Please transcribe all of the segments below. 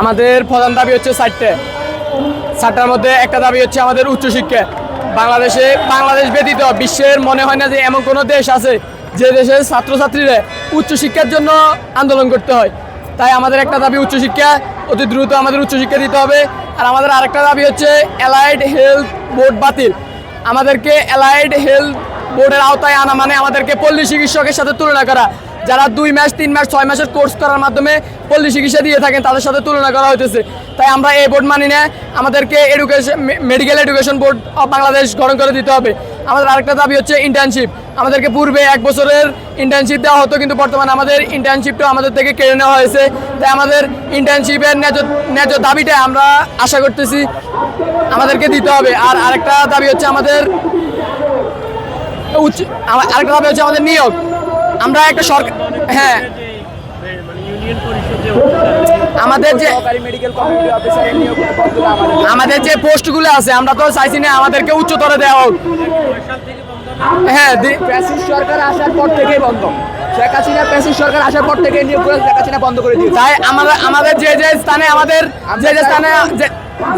আমাদের প্রধান দাবি হচ্ছে চারটে। চারটার মধ্যে একটা দাবি হচ্ছে আমাদের উচ্চশিক্ষা বাংলাদেশে বাংলাদেশ ব্যতীত বিশ্বের মনে হয় না যে এমন কোনো দেশ আছে যে দেশের ছাত্রছাত্রীরা উচ্চশিক্ষার জন্য আন্দোলন করতে হয়। তাই আমাদের একটা দাবি উচ্চশিক্ষা অতি দ্রুত আমাদের উচ্চশিক্ষা দিতে হবে। আর আমাদের আরেকটা দাবি হচ্ছে অ্যালাইড হেলথ বোর্ড বাতিল। আমাদেরকে অ্যালাইড হেলথ বোর্ডের আওতায় আনা মানে আমাদেরকে পল্লী চিকিৎসকের সাথে তুলনা করা। যারা দুই মাস তিন মাস ছয় মাসের কোর্স করার মাধ্যমে পল্লী চিকিৎসা দিয়ে থাকেন, তাদের সাথে তুলনা করা হইতেছে। তাই আমরা এই বোর্ড মানি না। আমাদেরকে education medical education board of Bangladesh গঠন করে দিতে হবে। আমাদের আরেকটা দাবি হচ্ছে ইন্টার্নশিপ আমাদেরকে পূর্বে এক বছরের ইন্টার্নশিপ দেওয়া হতো, কিন্তু বর্তমানে আমাদের ইন্টার্নশিপটা আমাদের থেকে কেড়ে নেওয়া হয়েছে। তাই আমাদের ইন্টার্নশিপের ন্যায্য ন্যায্য দাবিটা আমরা আশা করতেছি আমাদেরকে দিতে হবে। আর আরেকটা দাবি হচ্ছে আমাদের উচ্চ, আরেকটা দাবি হচ্ছে আমাদের নিয়োগ। আমরা একটা সরকার হ্যাঁ। আমাদের যে আমাদের যে পোস্টগুলো আছে আমরা তো চাইছি না আমাদেরকে উচ্চতরে দেওয়া হোক। হ্যাঁ সরকার আসার পর থেকেই বন্ধ। শেখ হাসিনা প্যাসিস সরকার আসার পর থেকে নিয়োগগুলো শেখ হাসিনা বন্ধ করে দিয়েছে। তাই আমাদের আমাদের যে যে স্থানে আমাদের যে যে স্থানে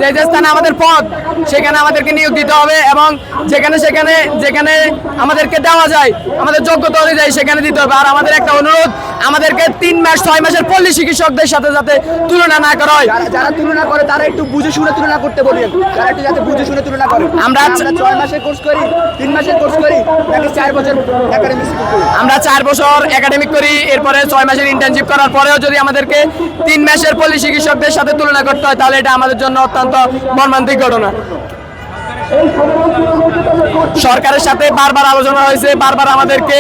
যে- যে স্থানে আমাদের পদ সেখানে আমাদেরকে নিয়োগ দিতে হবে এবং যেখানে সেখানে যেখানে আমাদেরকে দেওয়া যায় আমাদের যোগ্যতা অনুযায়ী সেখানে দিতে হবে। আর আমাদের একটা অনুরোধ আমাদেরকে তিন মাস ছয় মাসের পল্লী চিকিৎসকদের সাথে যাতে তুলনা না করা হয়। যারা তুলনা করে তারা একটু বুঝে শুনে তুলনা করতে বলেন তারা একটু যাতে বুঝে শুনে তুলনা করে। আমরা ছয় মাসের কোর্স করি তিন মাসের কোর্স করি নাকি চার বছর একাডেমিক করি। আমরা চার বছর একাডেমিক করি এরপরে ছয় মাসের ইন্টার্নশিপ করার পরেও যদি আমাদেরকে তিন মাসের পল্লী চিকিৎসকদের সাথে তুলনা করতে হয় তাহলে এটা আমাদের জন্য অত্যন্ত মর্মান্তিক ঘটনা। সরকারের সাথে বারবার আলোচনা হয়েছে, বারবার আমাদেরকে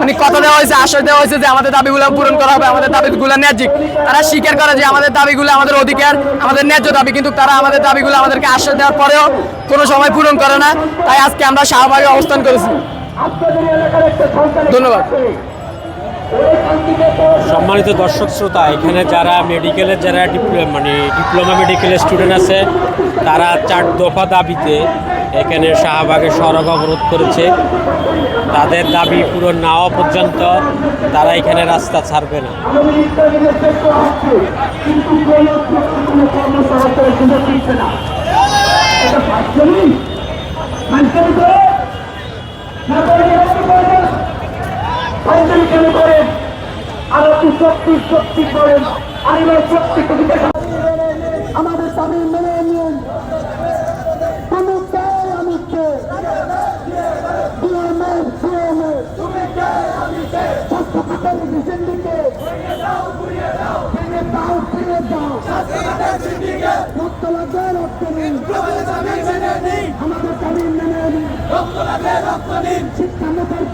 মানে কথা দেওয়া হয়েছে, আশ্বাস দেওয়া হয়েছে যে আমাদের দাবিগুলো পূরণ করা হবে, আমাদের দাবিগুলো ন্যায্যিক তারা স্বীকার করে যে আমাদের দাবিগুলো আমাদের অধিকার, আমাদের ন্যায্য দাবি, কিন্তু তারা আমাদের দাবিগুলো আমাদেরকে আশ্বাস দেওয়ার পরেও কোনো সময় পূরণ করে না। তাই আজকে আমরা শাহবাগে অবস্থান করেছি। ধন্যবাদ। সম্মানিত দর্শক শ্রোতা, এখানে যারা মেডিকেলের যারা মানে ডিপ্লোমা মেডিকেলের স্টুডেন্ট আছে, তারা চার দফা দাবিতে এখানে শাহবাগে সড়ক অবরোধ করেছে। তাদের দাবি পুরো না পর্যন্ত তারা এখানে রাস্তা ছাড়বে না। আমাদের দাবি মেনে নিন। তুমি কে আমি কে ডিএমএস ডিএমএস ছাত্রছাত্রীর সিন্ডিকে ভেঙে দাও ফিরিয়ে দাও। রক্ত লাগবে রক্ত নিন আমাদের দাবি মেনে নিন। নয়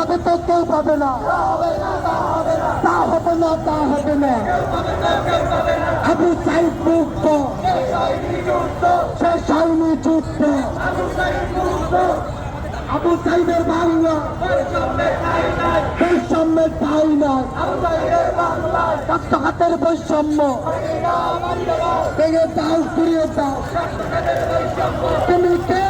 পাবে তো কেউ পাবে না। তা হবে না, তা হবে না। আবু সাইদ মুক্ত। শেষ হয়নি যুদ্ধ। আবু সাইদের বাংলা। বৈষম্যের ঠাই নাই বৈষম্য। দাও ফিরিয়ে দাও। তুমি কে?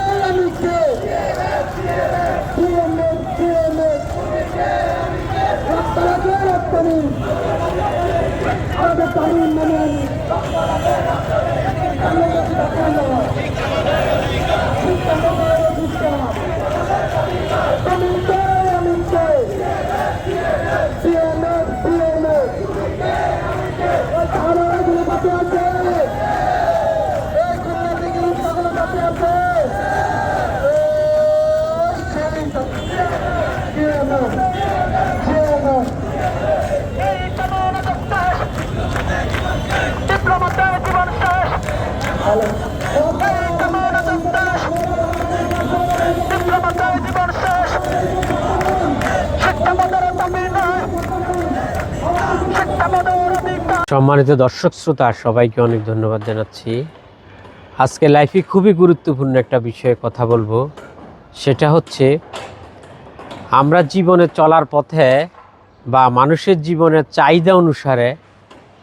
নিন আমাদের দাবি মেনে নিন তুমি সম্মানিত দর্শক শ্রোতা, সবাইকে অনেক ধন্যবাদ জানাচ্ছি। আজকে লাইফে খুবই গুরুত্বপূর্ণ একটা বিষয়ে কথা বলব। সেটা হচ্ছে, আমরা জীবনে চলার পথে বা মানুষের জীবনের চাহিদা অনুসারে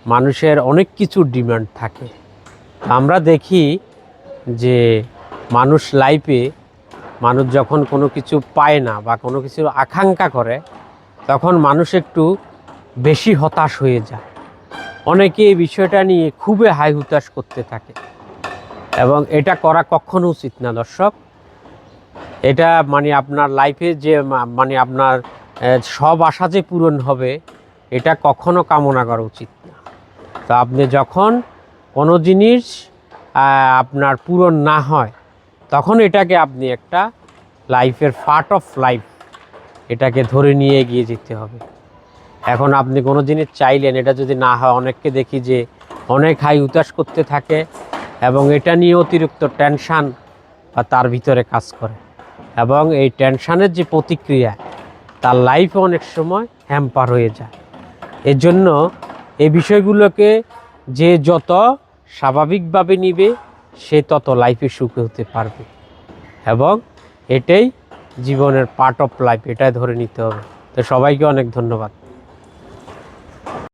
মানুষের অনেক কিছু ডিমান্ড থাকে। আমরা দেখি যে মানুষ লাইফে মানুষ যখন কোনো কিছু পায় না বা কোনো কিছুর আকাঙ্ক্ষা করে, তখন মানুষ একটু বেশি হতাশ হয়ে যায়। অনেকে এই বিষয়টা নিয়ে খুবই হাই হুতাশ করতে থাকে। এবং এটা করা কখনো উচিত না, দর্শক। এটা মানে আপনার লাইফে যে মানে আপনার সব আশা যে পূরণ হবে, এটা কখনো কামনা করা উচিত না। তো আপনি যখন কোনো জিনিস আপনার পূরণ না হয়, তখন এটাকে আপনি একটা লাইফের পার্ট অফ লাইফ এটাকে ধরে নিয়ে এগিয়ে যেতে হবে। এখন আপনি কোনো জিনিস চাইলেন, এটা যদি না হয়, অনেককে দেখি যে অনেক হাই উতাস করতে থাকে এবং এটা নিয়ে অতিরিক্ত টেনশান বা তার ভিতরে কাজ করে এবং এই টেনশানের যে প্রতিক্রিয়া, তার লাইফে অনেক সময় হ্যাম্পার হয়ে যায়। এর জন্য এই বিষয়গুলোকে যে যত স্বাভাবিকভাবে নিবে, সে তত লাইফে সুখী হতে পারবে। এবং এটাই জীবনের পার্ট অফ লাইফ এটাই ধরে নিতে হবে। তো সবাইকে অনেক ধন্যবাদ।